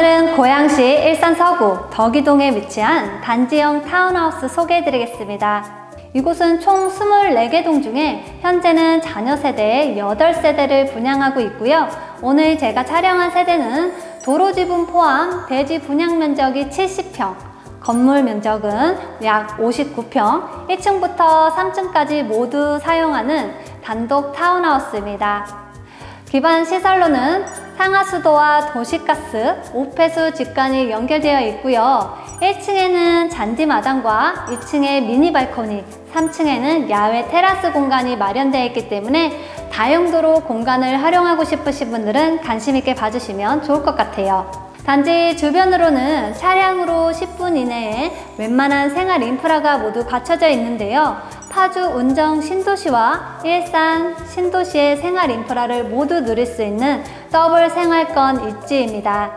오늘은 고양시 일산 서구 덕이동에 위치한 단지형 타운하우스 소개해 드리겠습니다. 이곳은 총 24개 동 중에 현재는 자녀 세대 8세대를 분양하고 있고요. 오늘 제가 촬영한 세대는 도로 지분 포함 대지 분양 면적이 70평, 건물 면적은 약 59평, 1층부터 3층까지 모두 사용하는 단독 타운하우스입니다. 기반 시설로는 상하수도와 도시가스, 오폐수 직관이 연결되어 있고요. 1층에는 잔디 마당과 2층에 미니 발코니, 3층에는 야외 테라스 공간이 마련되어 있기 때문에 다용도로 공간을 활용하고 싶으신 분들은 관심 있게 봐주시면 좋을 것 같아요. 단지 주변으로는 차량으로 10분 이내에 웬만한 생활 인프라가 모두 갖춰져 있는데요. 파주 운정 신도시와 일산 신도시의 생활 인프라를 모두 누릴 수 있는 더블 생활권 입지입니다.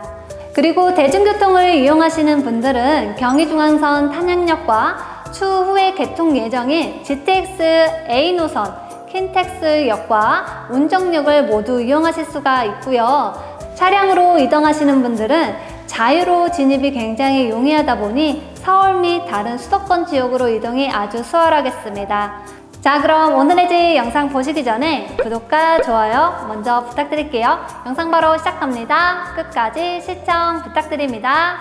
그리고 대중교통을 이용하시는 분들은 경의중앙선 탄양역과 추후에 개통 예정인 GTX A 노선 킨텍스역과 운정역을 모두 이용하실 수가 있고요. 차량으로 이동하시는 분들은 자유로 진입이 굉장히 용이하다 보니 서울 및 다른 수도권 지역으로 이동이 아주 수월하겠습니다. 자, 그럼 오늘의 집 영상 보시기 전에 구독과 좋아요 먼저 부탁드릴게요. 영상 바로 시작합니다. 끝까지 시청 부탁드립니다.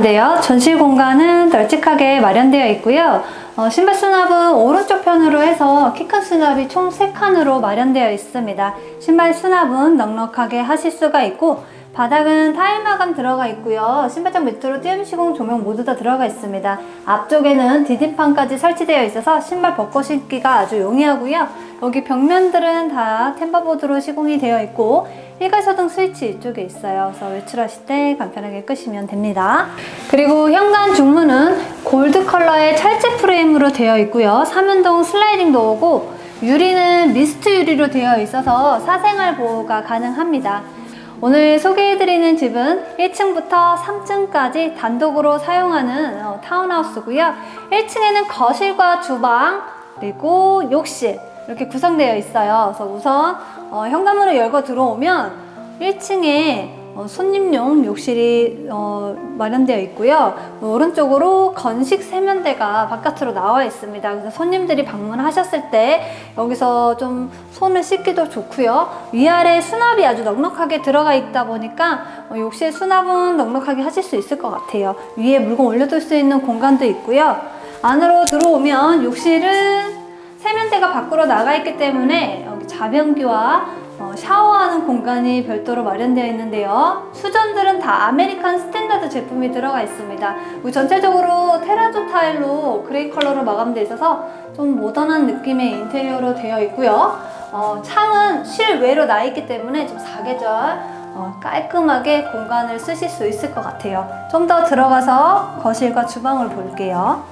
봤는데요. 전실 공간은 널찍하게 마련되어 있고요. 어, 신발 수납은 오른쪽 편으로 해서 키 큰 수납이 총 3칸으로 마련되어 있습니다. 신발 수납은 넉넉하게 하실 수가 있고 바닥은 타일 마감 들어가 있고요. 신발장 밑으로 띄움 시공 조명 모두 다 들어가 있습니다. 앞쪽에는 디딤판까지 설치되어 있어서 신발 벗고 신기가 아주 용이하고요. 여기 벽면들은 다 템버보드로 시공이 되어 있고 일괄소등 스위치 이쪽에 있어요. 그래서 외출하실 때 간편하게 끄시면 됩니다. 그리고 현관 중문은 골드 컬러의 철제 프레임으로 되어 있고요. 삼연동 슬라이딩 도어고 유리는 미스트 유리로 되어 있어서 사생활 보호가 가능합니다. 오늘 소개해드리는 집은 1층부터 3층까지 단독으로 사용하는 어, 타운하우스고요. 1층에는 거실과 주방 그리고 욕실 이렇게 구성되어 있어요. 그래서 우선 어, 현관문을 열고 들어오면 1층에 어, 손님용 욕실이 어, 마련되어 있고요. 오른쪽으로 건식 세면대가 바깥으로 나와 있습니다. 그래서 손님들이 방문하셨을 때 여기서 좀 손을 씻기도 좋고요. 위아래 수납이 아주 넉넉하게 들어가 있다 보니까 어, 욕실 수납은 넉넉하게 하실 수 있을 것 같아요. 위에 물건 올려둘 수 있는 공간도 있고요. 안으로 들어오면 욕실은 세면대가 밖으로 나가 있기 때문에 여기 자변기와 어, 샤워하는 공간이 별도로 마련되어 있는데요. 수전들은 다 아메리칸 스탠다드 제품이 들어가 있습니다. 전체적으로 테라조 타일로 그레이 컬러로 마감되어 있어서 좀 모던한 느낌의 인테리어로 되어 있고요. 어, 창은 실외로 나 있기 때문에 좀 사계절 어, 깔끔하게 공간을 쓰실 수 있을 것 같아요. 좀 더 들어가서 거실과 주방을 볼게요.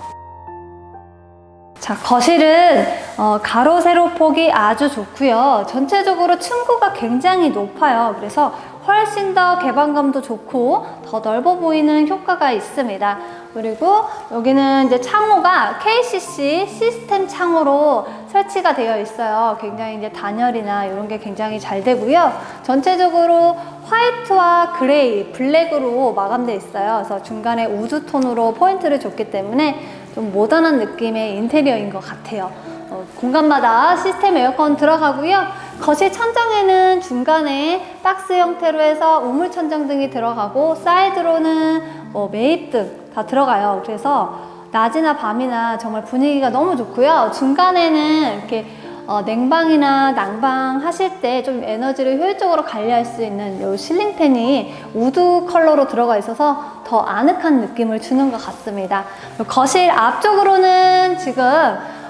자, 거실은 어, 가로 세로 폭이 아주 좋고요. 전체적으로 층고가 굉장히 높아요. 그래서 훨씬 더 개방감도 좋고 더 넓어 보이는 효과가 있습니다. 그리고 여기는 이제 창호가 KCC 시스템 창호로 설치가 되어 있어요. 굉장히 이제 단열이나 이런 게 굉장히 잘 되고요. 전체적으로 화이트와 그레이, 블랙으로 마감되어 있어요. 그래서 중간에 우드 톤으로 포인트를 줬기 때문에 좀 모던한 느낌의 인테리어인 것 같아요. 어, 공간마다 시스템 에어컨 들어가고요. 거실 천장에는 중간에 박스 형태로 해서 우물 천장 등이 들어가고 사이드로는 어, 매입 등 다 들어가요. 그래서 낮이나 밤이나 정말 분위기가 너무 좋고요. 중간에는 이렇게 어, 냉방이나 난방 하실 때 좀 에너지를 효율적으로 관리할 수 있는 이 실링팬이 우드 컬러로 들어가 있어서 더 아늑한 느낌을 주는 것 같습니다. 거실 앞쪽으로는 지금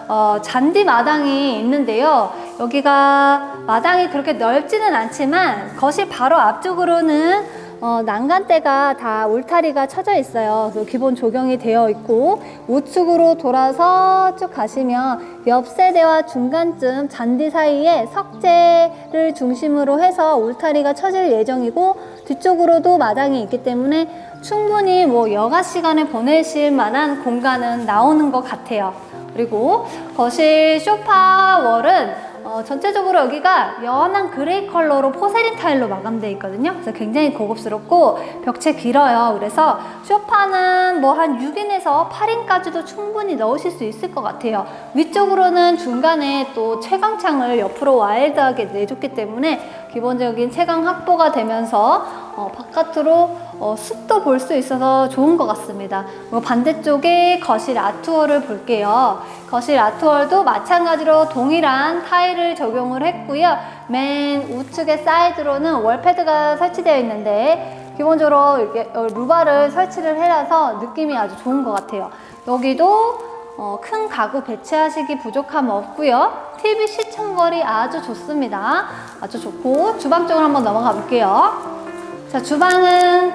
어, 잔디 마당이 있는데요. 여기가 마당이 그렇게 넓지는 않지만 거실 바로 앞쪽으로는 어, 난간대가 다 울타리가 쳐져 있어요. 기본 조경이 되어 있고 우측으로 돌아서 쭉 가시면 옆 세대와 중간쯤 잔디 사이에 석재를 중심으로 해서 울타리가 쳐질 예정이고 뒤쪽으로도 마당이 있기 때문에 충분히 뭐 여가 시간에 보내실 만한 공간은 나오는 것 같아요. 그리고 거실 소파 월은 어, 전체적으로 여기가 연한 그레이 컬러로 포세린 타일로 마감되어 있거든요. 그래서 굉장히 고급스럽고 벽체 길어요. 그래서 소파는 뭐 한 6인에서 8인까지도 충분히 넣으실 수 있을 것 같아요. 위쪽으로는 중간에 또 채광창을 옆으로 와일드하게 내줬기 때문에 기본적인 채광 확보가 되면서 어, 바깥으로 어, 숲도 볼 수 있어서 좋은 것 같습니다. 반대쪽에 거실 아트월을 볼게요. 거실 아트월도 마찬가지로 동일한 타일을 적용을 했고요. 맨 우측의 사이드로는 월패드가 설치되어 있는데 기본적으로 이렇게 어, 루바를 설치를 해놔서 느낌이 아주 좋은 것 같아요. 여기도 어, 큰 가구 배치하시기 부족함 없고요. TV 시청거리 아주 좋습니다. 아주 좋고 주방 쪽으로 한번 넘어가 볼게요. 자, 주방은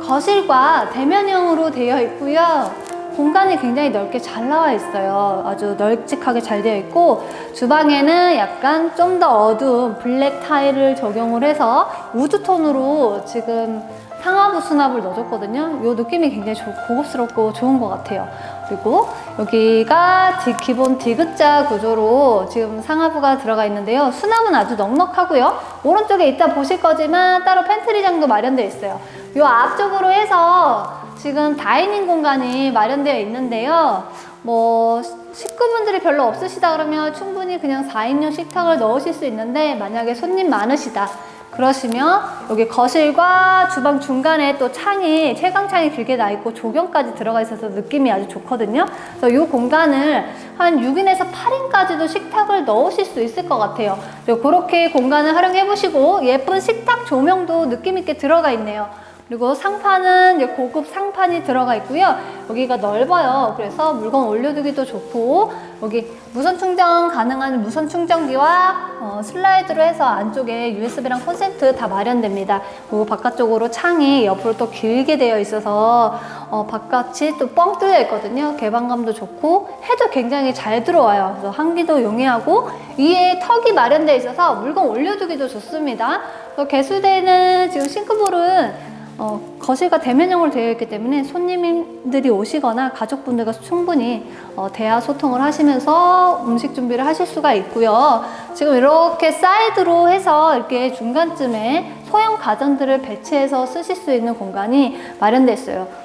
거실과 대면형으로 되어 있고요. 공간이 굉장히 넓게 잘 나와 있어요. 아주 널찍하게 잘 되어 있고 주방에는 약간 좀 더 어두운 블랙 타일을 적용을 해서 우드톤으로 지금 상하부 수납을 넣어줬거든요. 이 느낌이 굉장히 좋- 고급스럽고 좋은 것 같아요. 그리고 여기가 디- 기본 디귿자 구조로 지금 상하부가 들어가 있는데요. 수납은 아주 넉넉하고요. 오른쪽에 이따 보실 거지만 따로 팬트리장도 마련되어 있어요. 이 앞쪽으로 해서 지금 다이닝 공간이 마련되어 있는데요. 뭐 식구분들이 별로 없으시다 그러면 충분히 그냥 4인용 식탁을 넣으실 수 있는데 만약에 손님 많으시다 그러시면 여기 거실과 주방 중간에 또 창이 채광창이 길게 나 있고 조경까지 들어가 있어서 느낌이 아주 좋거든요. 그래서 이 공간을 한 6인에서 8인까지도 식탁을 넣으실 수 있을 것 같아요. 그렇게 공간을 활용해 보시고 예쁜 식탁 조명도 느낌 있게 들어가 있네요. 그리고 상판은 이제 고급 상판이 들어가 있고요. 여기가 넓어요. 그래서 물건 올려두기도 좋고 여기 무선 충전 가능한 무선 충전기와 어, 슬라이드로 해서 안쪽에 USB랑 콘센트 다 마련됩니다. 그리고 바깥쪽으로 창이 옆으로 또 길게 되어 있어서 어, 바깥이 또 뻥 뚫려 있거든요. 개방감도 좋고 해도 굉장히 잘 들어와요. 그래서 환기도 용이하고 위에 턱이 마련되어 있어서 물건 올려두기도 좋습니다. 그래서 개수대는 지금 싱크볼은 어, 거실과 대면형으로 되어 있기 때문에 손님들이 오시거나 가족분들과 충분히 어, 대화 소통을 하시면서 음식 준비를 하실 수가 있고요. 지금 이렇게 사이드로 해서 이렇게 중간쯤에 소형 가전들을 배치해서 쓰실 수 있는 공간이.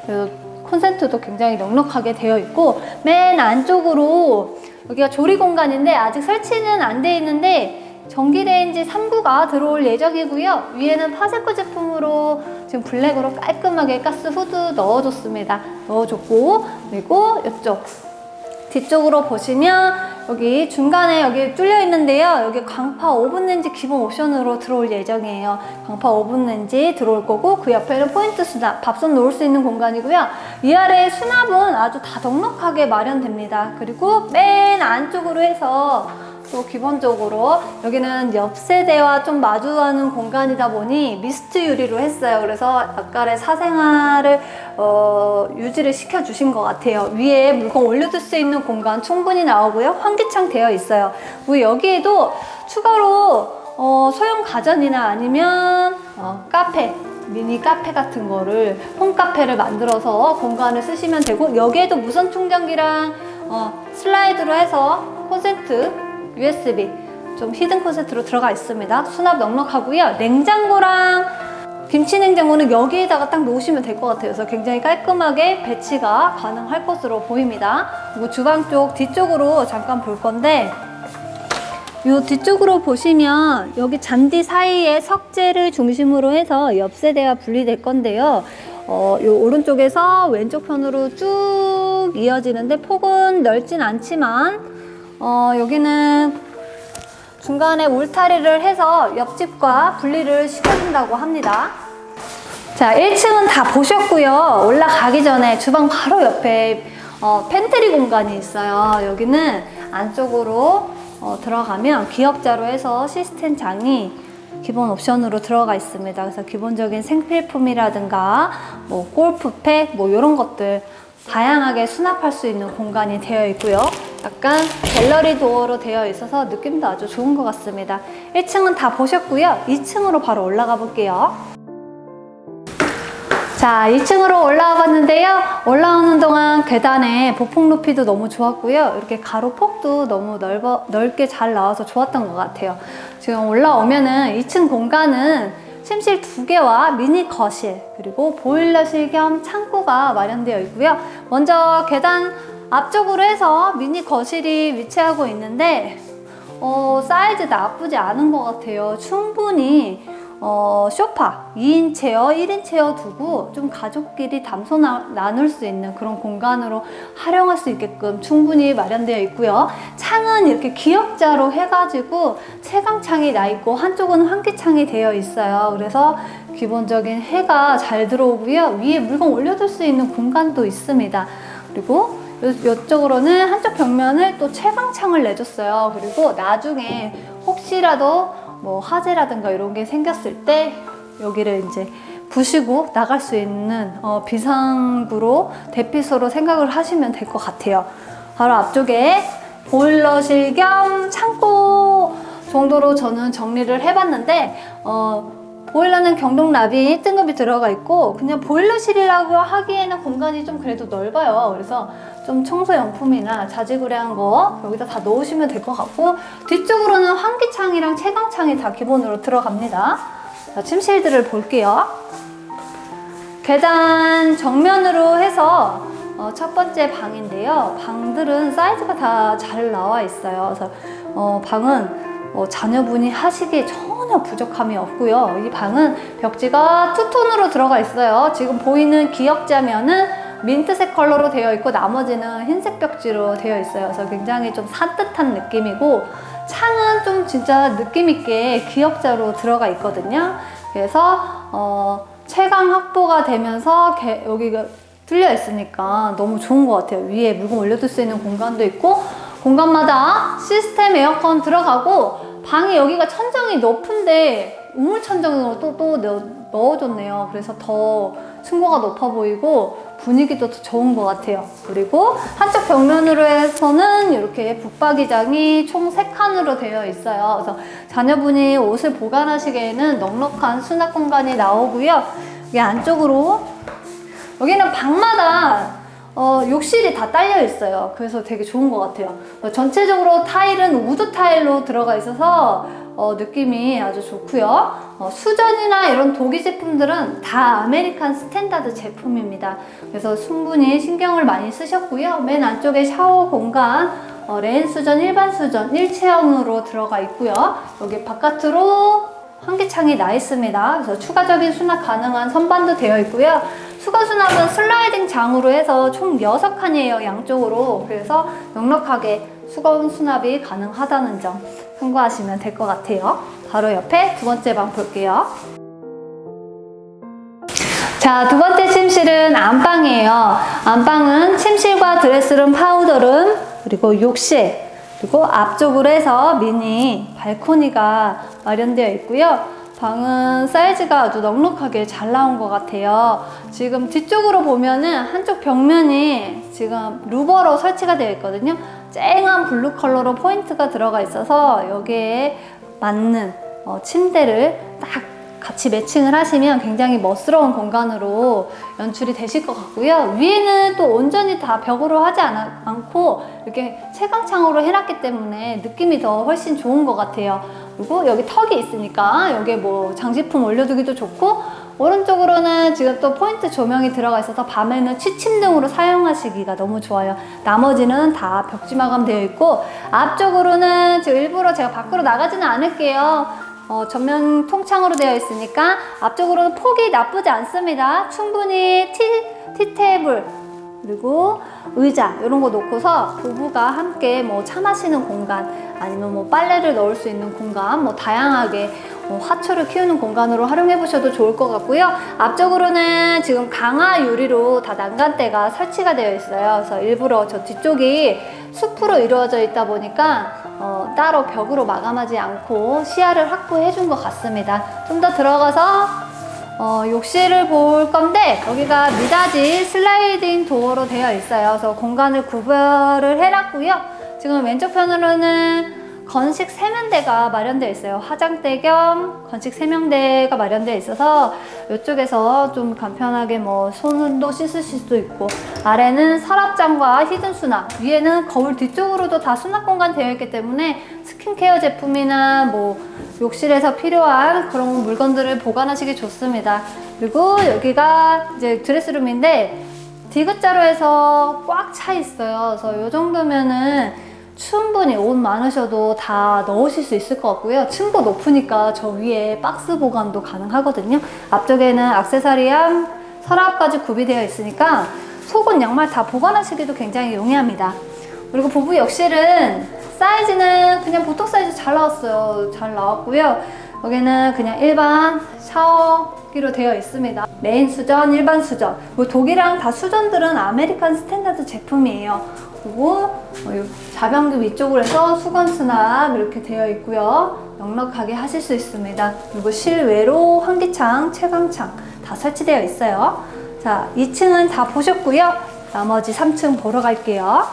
그래서 콘센트도 굉장히 넉넉하게 되어 있고 맨 안쪽으로 여기가 조리 공간인데 아직 설치는 안 돼 있는데 전기레인지 3구가 들어올 예정이고요. 위에는 파세코 제품으로 지금 블랙으로 깔끔하게 가스 후드 넣어줬습니다. 넣어줬고 그리고 이쪽 뒤쪽으로 보시면 여기 중간에 여기 뚫려 있는데요. 여기 광파 오븐 렌지 기본 옵션으로 들어올 예정이에요. 광파 오븐 렌지 들어올 거고 그 옆에는 포인트 수납, 밥솥 놓을 수 있는 공간이고요. 위아래 수납은 아주 다 넉넉하게 마련됩니다. 그리고 맨 안쪽으로 해서 또 기본적으로 여기는 옆 세대와 좀 마주하는 공간이다 보니 미스트 유리로 했어요. 그래서 약간의 사생활을 어, 유지를 시켜 주신 것 같아요. 위에 물건 올려둘 수 있는 공간 충분히 나오고요. 환기창 되어 있어요. 그리고 여기에도 추가로 어, 소형 가전이나 아니면 어, 카페 미니 카페 같은 거를 홈카페를 만들어서 공간을 쓰시면 되고 여기에도 무선 충전기랑 어, 슬라이드로 해서 콘센트 USB 좀 히든 콘센트로 들어가 있습니다. 수납 넉넉하고요. 냉장고랑 김치 냉장고는 여기에다가 딱 놓으시면 될 것 같아요. 그래서 굉장히 깔끔하게 배치가 가능할 것으로 보입니다. 그리고 주방 쪽 뒤쪽으로 잠깐 볼 건데 요 뒤쪽으로 보시면 여기 잔디 사이에 석재를 중심으로 해서 옆 세대와 분리될 건데요. 어, 요 오른쪽에서 왼쪽 편으로 쭉 이어지는데 폭은 넓진 않지만 어, 여기는 중간에 울타리를 해서 옆집과 분리를 시켜준다고 합니다. 자, 1층은 다 보셨고요. 올라가기 전에 주방 바로 옆에 어, 팬트리 공간이 있어요. 여기는 안쪽으로 어, 들어가면 기역자로 해서 시스템 장이 기본 옵션으로 들어가 있습니다. 그래서 기본적인 생필품이라든가 뭐 골프팩 뭐 이런 것들 다양하게 수납할 수 있는 공간이 되어 있고요. 약간 갤러리 도어로 되어 있어서 느낌도 아주 좋은 것 같습니다. 1층은 다 보셨고요. 2층으로 바로 올라가 볼게요. 자, 2층으로 올라와 봤는데요. 올라오는 동안 계단에 보폭 높이도 너무 좋았고요. 이렇게 가로 폭도 너무 넓어, 넓게 잘 나와서 좋았던 것 같아요. 지금 올라오면은 2층 공간은 침실 두 개와 미니 거실, 그리고 보일러실 겸 창고가 마련되어 있고요. 먼저 계단 앞쪽으로 해서 미니 거실이 위치하고 있는데, 어, 사이즈 나쁘지 않은 것 같아요. 충분히 어, 소파 2인 체어, 1인 체어 두고 좀 가족끼리 담소 나, 나눌 수 있는 그런 공간으로 활용할 수 있게끔 충분히 마련되어 있고요. 창은 이렇게 기역자로 해가지고 채광창이 나 있고 한쪽은 환기창이 되어 있어요. 그래서 기본적인 해가 잘 들어오고요. 위에 물건 올려둘 수 있는 공간도 있습니다. 그리고 요- 이쪽으로는 한쪽 벽면을 또 채광창을 내줬어요. 그리고 나중에 혹시라도 뭐 화재라든가 이런 게 생겼을 때 여기를 이제 부시고 나갈 수 있는 어, 비상구로 대피소로 생각을 하시면 될 것 같아요. 바로 앞쪽에 보일러실 겸 창고 정도로 저는 정리를 해봤는데 어, 보일러는 경동 나비 등급이 들어가 있고 그냥 보일러실이라고 하기에는 공간이 좀 그래도 넓어요. 그래서 좀 청소용품이나 자지구레한 거 여기다 다 넣으시면 될 것 같고 뒤쪽으로는 환기창이랑 채광창이 다 기본으로 들어갑니다. 자, 침실들을 볼게요. 계단 정면으로 해서 어, 첫 번째 방인데요. 방들은 사이즈가 다 잘 나와 있어요. 그래서 어, 방은 어, 자녀분이 하시기에 전혀 부족함이 없고요. 이 방은 벽지가 투톤으로 들어가 있어요. 지금 보이는 기역자면은 민트색 컬러로 되어 있고 나머지는 흰색 벽지로 되어 있어요. 그래서 굉장히 좀 산뜻한 느낌이고 창은 좀 진짜 느낌 있게 기역자로 들어가 있거든요. 그래서 어, 채광 확보가 되면서 개- 여기가 뚫려 있으니까 너무 좋은 것 같아요. 위에 물건 올려둘 수 있는 공간도 있고 공간마다 시스템 에어컨 들어가고 방이 여기가 천정이 높은데 우물 천정으로 또, 또 넣, 넣어줬네요. 그래서 더 층고가 높아 보이고 분위기도 더 좋은 것 같아요. 그리고 한쪽 벽면으로 해서는 이렇게 붙박이장이 총 3칸으로 되어 있어요. 그래서 자녀분이 옷을 보관하시기에는 넉넉한 수납 공간이 나오고요. 여기 안쪽으로 여기는 방마다 어, 욕실이 다 딸려 있어요. 그래서 되게 좋은 것 같아요. 어, 전체적으로 타일은 우드 타일로 들어가 있어서 어, 느낌이 아주 좋고요. 어, 수전이나 이런 독일 제품들은 다 아메리칸 스탠다드 제품입니다. 그래서 충분히 신경을 많이 쓰셨고요. 맨 안쪽에 샤워 공간 어, 레인 수전, 일반 수전, 일체형으로 들어가 있고요. 여기 바깥으로 환기창이 나 있습니다. 그래서 추가적인 수납 가능한 선반도 되어 있고요. 수거 수납은 슬라이딩 장으로 해서 총 6칸이에요, 양쪽으로. 그래서 넉넉하게 수거 수납이 가능하다는 점 참고하시면 될 것 같아요. 바로 옆에 두 번째 방 볼게요. 자, 두 번째 침실은 안방이에요. 안방은 침실과 드레스룸, 파우더룸, 그리고 욕실, 그리고 앞쪽으로 해서 미니 발코니가 마련되어 있고요. 방은 사이즈가 아주 넉넉하게 잘 나온 것 같아요. 지금 뒤쪽으로 보면은 한쪽 벽면이 지금 루버로 설치가 되어 있거든요. 쨍한 블루 컬러로 포인트가 들어가 있어서 여기에 맞는 어, 침대를 딱 같이 매칭을 하시면 굉장히 멋스러운 공간으로 연출이 되실 것 같고요. 위에는 또 온전히 다 벽으로 하지 않아, 않고 이렇게 채광창으로 해놨기 때문에 느낌이 더 훨씬 좋은 것 같아요. 그리고 여기 턱이 있으니까 여기에 뭐 장식품 올려두기도 좋고 오른쪽으로는 지금 또 포인트 조명이 들어가 있어서 밤에는 취침등으로 사용하시기가 너무 좋아요. 나머지는 다 벽지 마감되어 있고 앞쪽으로는 지금 일부러 제가 밖으로 나가지는 않을게요. 어, 전면 통창으로 되어 있으니까 앞쪽으로는 폭이 나쁘지 않습니다. 충분히 티, 티 테이블 그리고 의자 이런 거 놓고서 부부가 함께 뭐 차 마시는 공간 아니면 뭐 빨래를 넣을 수 있는 공간 뭐 다양하게 뭐 화초를 키우는 공간으로 활용해 보셔도 좋을 것 같고요. 앞쪽으로는 지금 강화 유리로 다 난간대가 설치가 되어 있어요. 그래서 일부러 저 뒤쪽이 숲으로 이루어져 있다 보니까 어, 따로 벽으로 마감하지 않고 시야를 확보해 준 것 같습니다. 좀 더 들어가서 어, 욕실을 볼 건데 여기가 미닫이 슬라이딩 도어로 되어 있어요. 그래서 공간을 구별을 해놨고요. 지금 왼쪽 편으로는 건식 세면대가 마련되어 있어요. 화장대 겸 건식 세면대가 마련되어 있어서 이쪽에서 좀 간편하게 뭐 손도 씻으실 수도 있고 아래는 서랍장과 히든 수납 위에는 거울 뒤쪽으로도 다 수납 공간 되어 있기 때문에 스킨케어 제품이나 뭐 욕실에서 필요한 그런 물건들을 보관하시기 좋습니다. 그리고 여기가 이제 드레스룸인데 디귿자로 해서 꽉 차 있어요. 그래서 이 정도면은 충분히 옷 많으셔도 다 넣으실 수 있을 것 같고요. 층고 높으니까 저 위에 박스 보관도 가능하거든요. 앞쪽에는 악세사리랑 서랍까지 구비되어 있으니까 속옷, 양말 다 보관하시기도 굉장히 용이합니다. 그리고 부부 욕실은 사이즈는 그냥 보통 사이즈 잘 나왔어요. 잘 나왔고요. 여기는 그냥 일반 샤워기로 되어 있습니다. 메인 수전, 일반 수전. 뭐 독일이랑 다 수전들은 아메리칸 스탠다드 제품이에요. 그리고 어, 요 자변기 위쪽으로 해서 수건 수납 이렇게 되어 있고요. 넉넉하게 하실 수 있습니다. 그리고 실외로 환기창, 채광창 다 설치되어 있어요. 자, 2층은 다 보셨고요. 나머지 3층 보러 갈게요.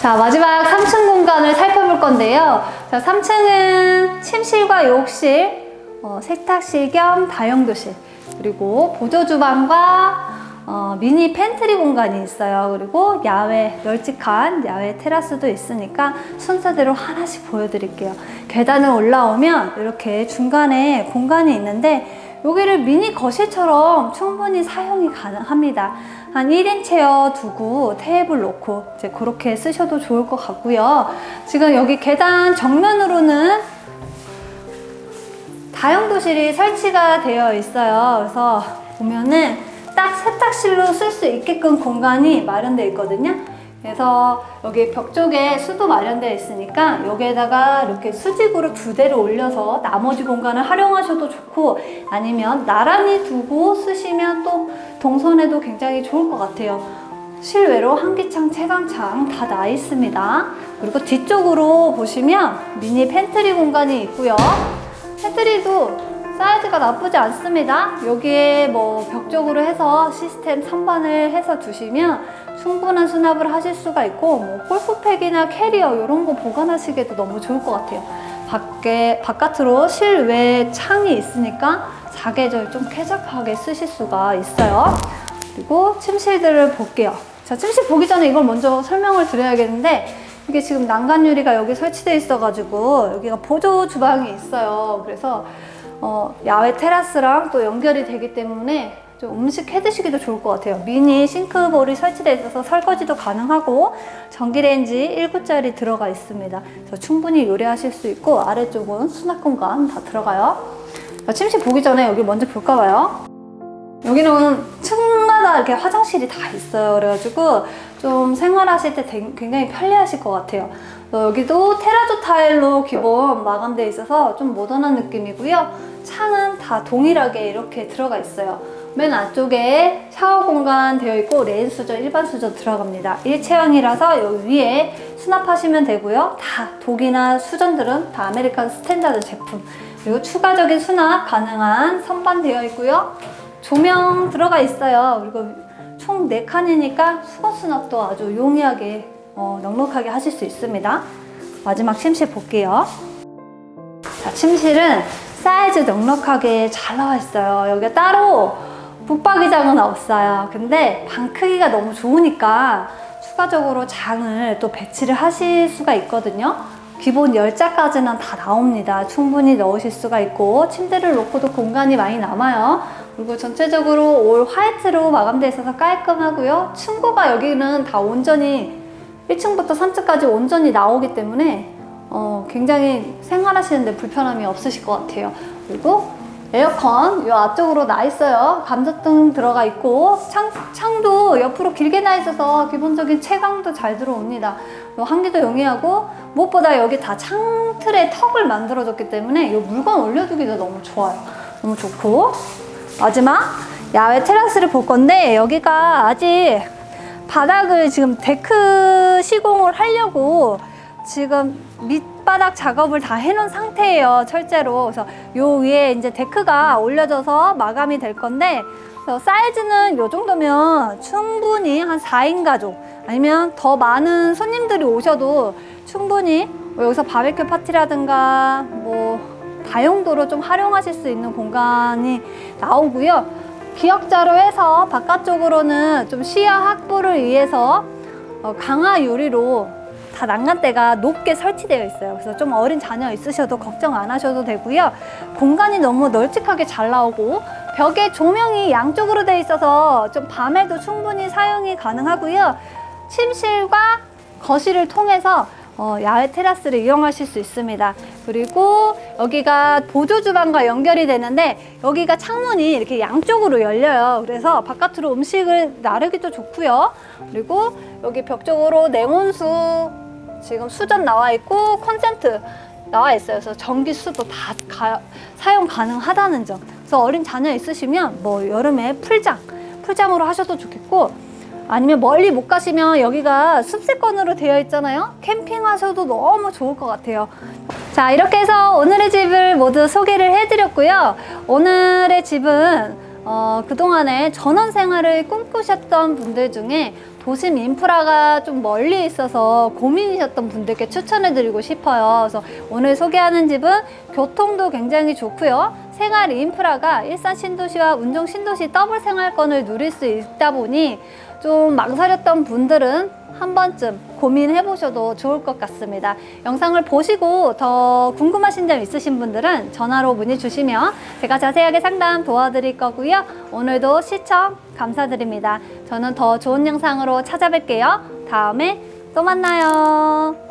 자, 마지막 3층 공간을 살펴볼 건데요. 자, 3층은 침실과 욕실, 어, 세탁실 겸 다용도실, 그리고 보조 주방과 어, 미니 팬트리 공간이 있어요. 그리고 야외, 널찍한 야외 테라스도 있으니까 순서대로 하나씩 보여드릴게요. 계단을 올라오면 이렇게 중간에 공간이 있는데 여기를 미니 거실처럼 충분히 사용이 가능합니다. 한 1인 체어 두고 테이블 놓고 이제 그렇게 쓰셔도 좋을 것 같고요. 지금 여기 계단 정면으로는 다용도실이 설치가 되어 있어요. 그래서 보면은 딱 세탁실로 쓸 수 있게끔 공간이 마련되어 있거든요. 그래서 여기 벽 쪽에 수도 마련되어 있으니까 여기에다가 이렇게 수직으로 두 대를 올려서 나머지 공간을 활용하셔도 좋고 아니면 나란히 두고 쓰시면 또 동선에도 굉장히 좋을 것 같아요. 실외로 환기창, 채광창 다 나 있습니다. 그리고 뒤쪽으로 보시면 미니 팬트리 공간이 있고요. 팬트리도 사이즈가 나쁘지 않습니다. 여기에 뭐 벽 쪽으로 해서 시스템 선반을 해서 두시면 충분한 수납을 하실 수가 있고 뭐 골프팩이나 캐리어 이런 거 보관하시기에도 너무 좋을 것 같아요. 밖에 바깥으로 실외 창이 있으니까 사계절 좀 쾌적하게 쓰실 수가 있어요. 그리고 침실들을 볼게요. 자, 침실 보기 전에 이걸 먼저 설명을 드려야겠는데 이게 지금 난간 유리가 여기 설치되어 있어가지고 여기가 보조 주방이 있어요. 그래서 어, 야외 테라스랑 또 연결이 되기 때문에 좀 음식 해 드시기도 좋을 것 같아요. 미니 싱크볼이 설치되어 있어서 설거지도 가능하고 전기레인지 1구짜리 들어가 있습니다. 그래서 충분히 요리하실 수 있고 아래쪽은 수납 공간 다 들어가요. 자, 침실 보기 전에 여기 먼저 볼까 봐요. 여기는 층마다 이렇게 화장실이 다 있어요. 그래가지고 좀 생활하실 때 되- 굉장히 편리하실 것 같아요. 어, 여기도 테라조 타일로 기본 마감되어 있어서 좀 모던한 느낌이고요. 창은 다 동일하게 이렇게 들어가 있어요. 맨 안쪽에 샤워 공간 되어 있고 레인 수저, 일반 수저 들어갑니다. 일체형이라서 여기 위에 수납하시면 되고요. 다 독이나 수전들은 다 아메리칸 스탠다드 제품. 그리고 추가적인 수납 가능한 선반 되어 있고요. 조명 들어가 있어요. 그리고 총 4칸이니까 수건 수납도 아주 용이하게 어, 넉넉하게 하실 수 있습니다. 마지막 침실 볼게요. 자, 침실은 사이즈 넉넉하게 잘 나와 있어요. 여기 따로 붙박이장은 없어요. 근데 방 크기가 너무 좋으니까 추가적으로 장을 또 배치를 하실 수가 있거든요. 기본 10자까지는 다 나옵니다. 충분히 넣으실 수가 있고 침대를 놓고도 공간이 많이 남아요. 그리고 전체적으로 올 화이트로 마감되어 있어서 깔끔하고요. 층고가 여기는 다 온전히 1층부터 3층까지 온전히 나오기 때문에 어, 굉장히 생활하시는데 불편함이 없으실 것 같아요. 그리고 에어컨 이 앞쪽으로 나 있어요. 감자등 들어가 있고 창, 창도 옆으로 길게 나 있어서 기본적인 채광도 잘 들어옵니다. 요 환기도 용이하고 무엇보다 여기 다 창틀에 턱을 만들어줬기 때문에 이 물건 올려두기도 너무 좋아요. 너무 좋고 마지막 야외 테라스를 볼 건데 여기가 아직 바닥을 지금 데크 시공을 하려고 지금 밑바닥 작업을 다 해놓은 상태예요, 철제로. 그래서 요 위에 이제 데크가 올려져서 마감이 될 건데, 사이즈는 요 정도면 충분히 한 4인 가족, 아니면 더 많은 손님들이 오셔도 충분히 뭐 여기서 바베큐 파티라든가 뭐 다용도로 좀 활용하실 수 있는 공간이 나오고요. 기역자로 해서 바깥쪽으로는 좀 시야 확보를 위해서 어, 강화 유리로 다 난간대가 높게 설치되어 있어요. 그래서 좀 어린 자녀 있으셔도 걱정 안 하셔도 되고요. 공간이 너무 널찍하게 잘 나오고 벽에 조명이 양쪽으로 돼 있어서 좀 밤에도 충분히 사용이 가능하고요. 침실과 거실을 통해서 어, 야외 테라스를 이용하실 수 있습니다. 그리고 여기가 보조 주방과 연결이 되는데 여기가 창문이 이렇게 양쪽으로 열려요. 그래서 바깥으로 음식을 나르기도 좋고요. 그리고 여기 벽 쪽으로 냉온수 지금 수전 나와 있고 콘센트 나와 있어요. 그래서 전기 수도 다 가- 사용 가능하다는 점. 그래서 어린 자녀 있으시면 뭐 여름에 풀장, 풀장으로 하셔도 좋겠고 아니면 멀리 못 가시면 여기가 숲세권으로 되어 있잖아요. 캠핑하셔도 너무 좋을 것 같아요. 자, 이렇게 해서 오늘의 집을 모두 소개를 해드렸고요. 오늘의 집은 어, 그동안에 전원 생활을 꿈꾸셨던 분들 중에 도심 인프라가 좀 멀리 있어서 고민이셨던 분들께 추천해 드리고 싶어요. 그래서 오늘 소개하는 집은 교통도 굉장히 좋고요. 생활 인프라가 일산 신도시와 운정 신도시 더블 생활권을 누릴 수 있다 보니 좀 망설였던 분들은 한 번쯤 고민해 보셔도 좋을 것 같습니다. 영상을 보시고 더 궁금하신 점 있으신 분들은 전화로 문의 주시면 제가 자세하게 상담 도와드릴 거고요. 오늘도 시청 감사드립니다. 저는 더 좋은 영상으로 찾아뵐게요. 다음에 또 만나요.